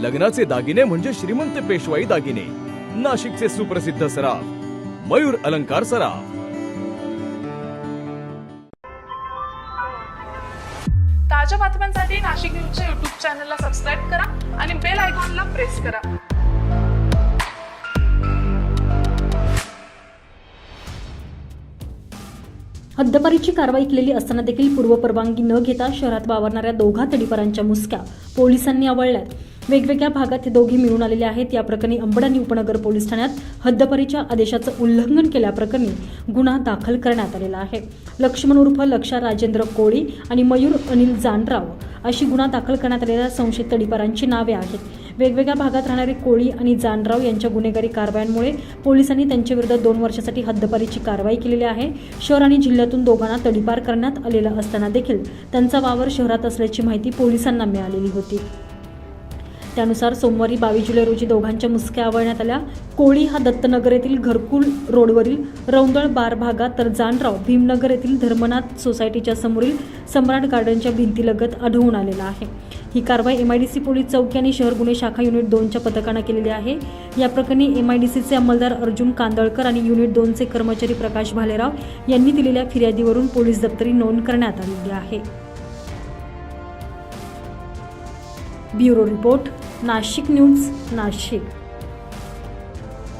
लग्नाचे दागिने म्हणजे श्रीमंत पेशवाई दागिने. नाशिकचे सुप्रसिद्ध सराफ मयूर अलंकार सराफ. ताज्या बातम्यांसाठी नाशिक न्यूजच्या युट्यूब चॅनलला सबस्क्राईब करा आणि बेल आयकॉनला प्रेस करा. हद्दपारीची कारवाई केलेली असताना देखील पूर्वपरवानगी न घेता शहरात वावरणाऱ्या दोघा तडीपारांच्या मुसक्या पोलिसांनी आवळल्यात वेगवेगळ्या भागात हे दोघे मिळून आलेले आहेत. या प्रकरणी अंबडानी उपनगर पोलीस ठाण्यात हद्दपरीच्या आदेशाचं उल्लंघन केल्याप्रकरणी गुन्हा दाखल करण्यात आलेला आहे. लक्ष्मण उर्फ लक्षा राजेंद्र कोळी आणि मयूर अनिल जानराव अशी गुन्हा दाखल करण्यात आलेल्या संशयित तडीपारांची नावे आहेत. वेगवेगळ्या भागात राहणारे कोळी आणि जानराव यांच्या गुन्हेगारी कारवायांमुळे पोलिसांनी त्यांच्याविरुद्ध दोन वर्षासाठी हद्दपारीची कारवाई केलेली आहे. शहर आणि जिल्ह्यातून दोघांना तडीपार करण्यात आलेला असताना देखील त्यांचा वावर शहरात असल्याची माहिती पोलिसांना मिळालेली होती. त्यानुसार सोमवारी बावीस जुलै रोजी दोघांच्या मुसक्या आवळण्यात आल्या. कोळी हा दत्तनगर येथील घरकुल रोडवरील रौंदळ बार भागात तर जानराव भीमनगर येथील धर्मनाथ सोसायटीच्या समोरील सम्राट गार्डनच्या भिंतीलगत आढळून आलेला आहे. ही कारवाई M I D C police चौकी आणि शहर गुन्हे शाखा युनिट दोनच्या पथकानं केलेली आहे. या प्रकरणी एम आय डी सीचे अंमलदार अर्जुन कांदळकर आणि युनिट दोनचे कर्मचारी प्रकाश भालेराव यांनी दिलेल्या फिर्यादीवरून पोलीस दप्तरी नोंद करण्यात आलेली आहे. Bureau report. Nashik news Nashik.